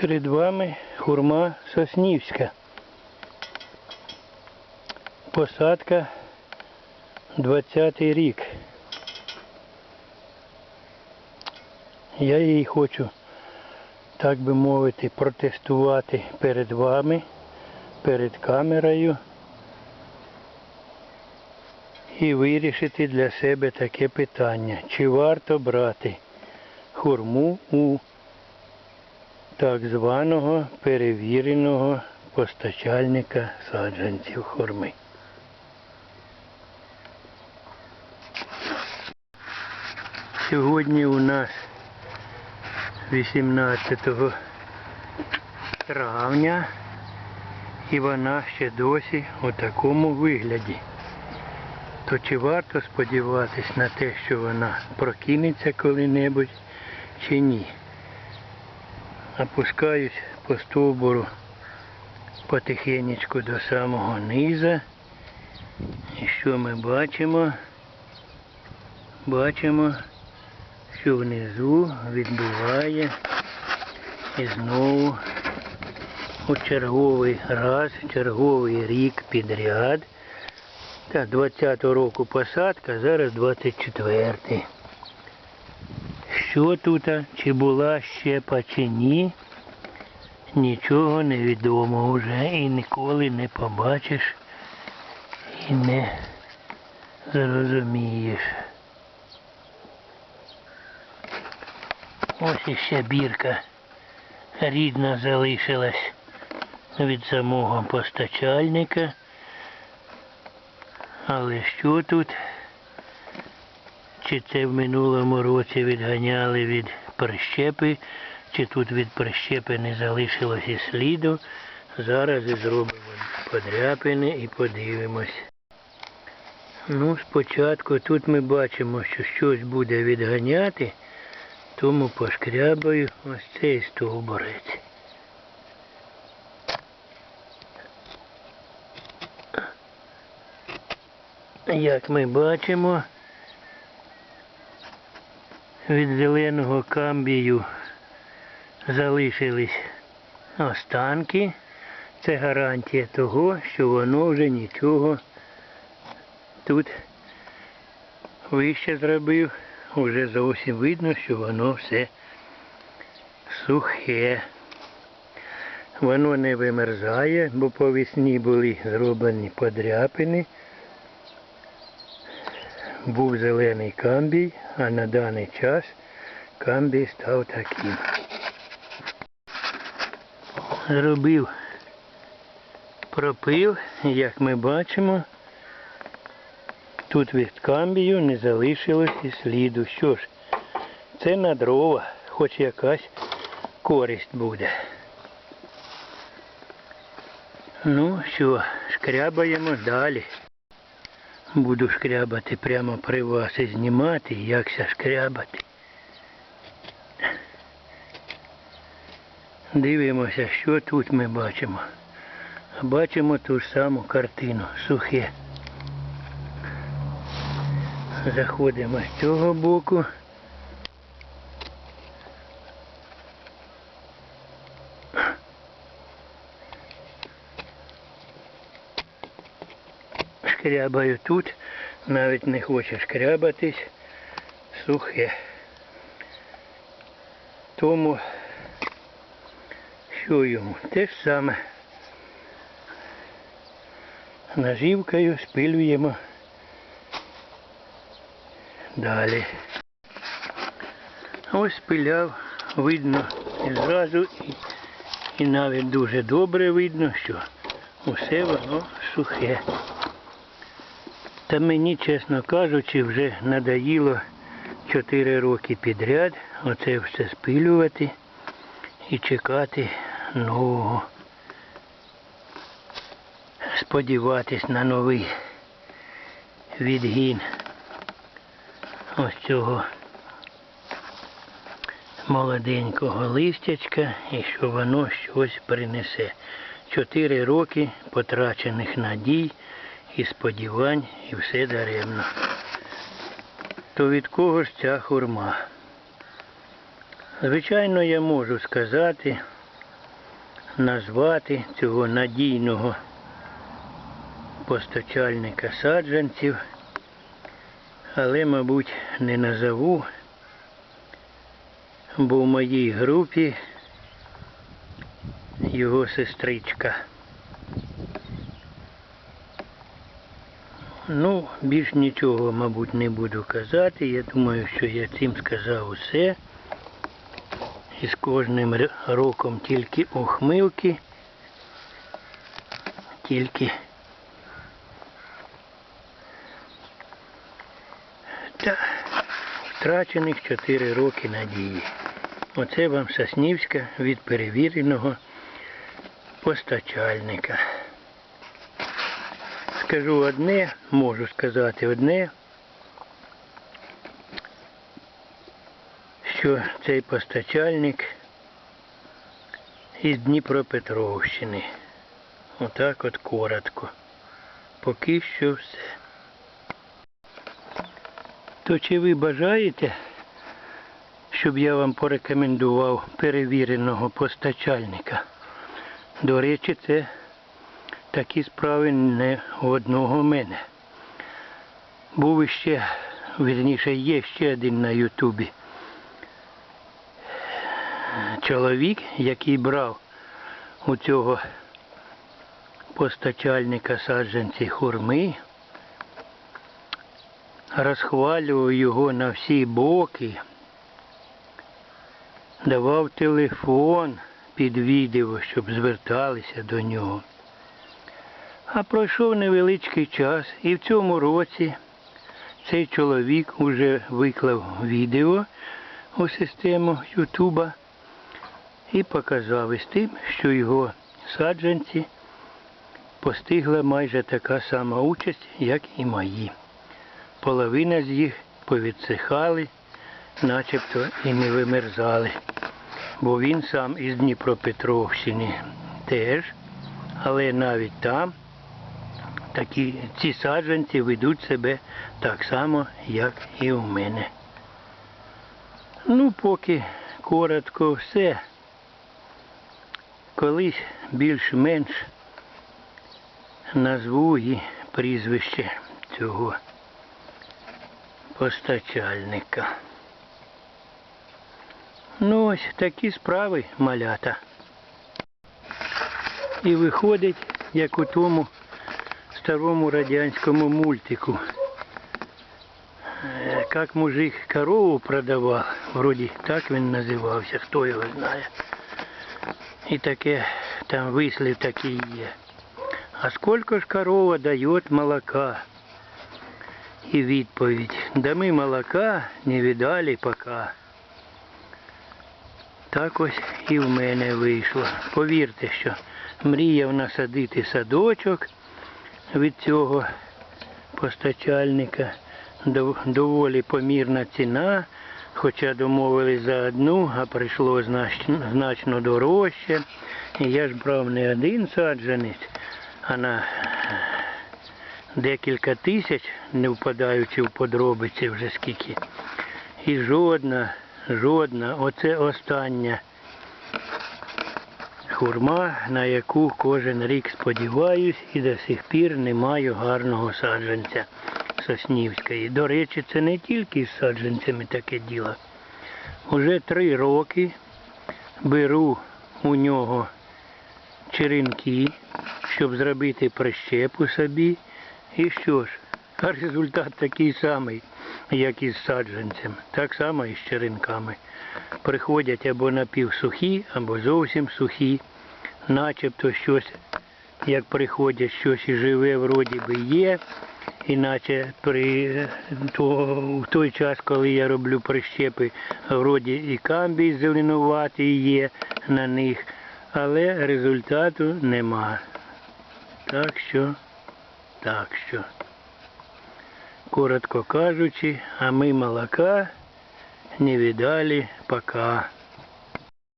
Перед вами хурма Соснівська. Посадка 20 рік. Я її хочу, так би мовити, протестувати перед вами, перед камерою і вирішити для себе таке питання, чи варто брати хурму у так званого перевіреного постачальника саджанців хурми. Сьогодні у нас 18 травня і вона ще досі у такому вигляді. То чи варто сподіватись на те, що вона прокинеться коли-небудь, чи ні? Опускаюсь по стовбуру потихенечку до самого низа. І що ми бачимо? Бачимо, що внизу відбуває і знову у черговий раз, черговий рік підряд. Так, 20-го року посадка, зараз 24-й. Що тут, чи була щепа, чи ні, нічого не відомо вже і ніколи не побачиш і не зрозумієш. Ось іще бірка рідна залишилась від самого постачальника. Але що тут? Чи це в минулому році відганяли від прищепи, чи тут від прищепи не залишилось і сліду. Зараз і зробимо подряпини і подивимось. Ну, спочатку тут ми бачимо, що щось буде відганяти, тому пошкрябаю ось цей стовбурець. Як ми бачимо, від зеленого камбію залишились останки. Це гарантія того, що воно вже нічого тут вище зробив. Уже зовсім видно, що воно все сухе. Воно не вимерзає, бо по весні були зроблені подряпини. Був зелений камбій, а на даний час камбій став таким. Зробив пропил, як ми бачимо, тут від камбію не залишилось і сліду. Що ж, це на дрова, хоч якась користь буде. Ну що, шкрябаємо далі. Буду шкрябати прямо при вас і знімати, якся шкрябати. Дивимося, що тут ми бачимо. Бачимо ту ж саму картину, сухе. Заходимо з цього боку. Шкрябаю тут, навіть не хоче шкрябатись, сухе. Тому що йому? Те ж саме. Нажівкою спилюємо далі. Ось спиляв, видно зразу, і, і навіть дуже добре видно, що усе воно сухе. Та мені, чесно кажучи, вже надоїло 4 роки підряд оце все спилювати і чекати нового. Сподіватись на новий відгін ось цього молоденького листячка і що воно щось принесе. Чотири роки потрачених надій і сподівань, і все даремно. То від кого ж ця хурма? Звичайно, я можу сказати, назвати цього надійного постачальника саджанців, але, мабуть, не назову, бо в моїй групі його сестричка. Ну, більш нічого, мабуть, не буду казати. Я думаю, що я цим сказав усе. І з кожним роком тільки ухмилки, тільки та втрачених 4 роки надії. Оце вам Соснівська від перевіреного постачальника. Скажу одне, можу сказати одне, що цей постачальник із Дніпропетровщини. Отак от коротко. Поки що все. То чи ви бажаєте, щоб я вам порекомендував перевіреного постачальника? До речі, це такі справи не у одного мене. Був іще, вірніше, є ще один на Ютубі. Чоловік, який брав у цього постачальника саджанці хурми, розхвалював його на всі боки, давав телефон під відео, щоб зверталися до нього. А пройшов невеличкий час, і в цьому році цей чоловік уже виклав відео у систему Ютуба і показав із тим, що його саджанці постигла майже така сама участь, як і мої. Половина з їх повідсихали, начебто і не вимерзали. Бо він сам із Дніпропетровщини теж, але навіть там такі ці саджанці ведуть себе так само, як і у мене. Ну, поки коротко все. Колись більш-менш назву і прізвище цього постачальника. Ну ось такі справи малята. І виходить, як у тому старому радянському мультику. Е, Як мужик корову продавав, вроді так він називався, хто його знає. І таке там вислів такий є. А сколько ж корова дає молока? І відповідь. Да ми молока не видали пока. Так ось і в мене вийшло. Повірте, що мріяв насадити садочок від цього постачальника. Доволі помірна ціна, хоча домовились за одну, а прийшло значно, дорожче. І я ж брав не один саджанець, а на декілька тисяч, не впадаючи в подробиці вже скільки. І жодна, жодна, оце остання хурма, на яку кожен рік сподіваюсь і до сих пір не маю гарного саджанця Соснівської. До речі, це не тільки з саджанцями таке діло. Уже три роки беру у нього черенки, щоб зробити прищепу собі. І що ж, а результат такий самий, як і з саджанцем. Так само і з черенками. Приходять або напівсухі, або зовсім сухі, начебто щось, як приходять, щось і живе, вроді би є. Іначе при то, в той час, коли я роблю прищепи, вроді і камбій зеленуватий є на них, але результату нема. Так що, так що, коротко кажучи, а ми молока не видали пока.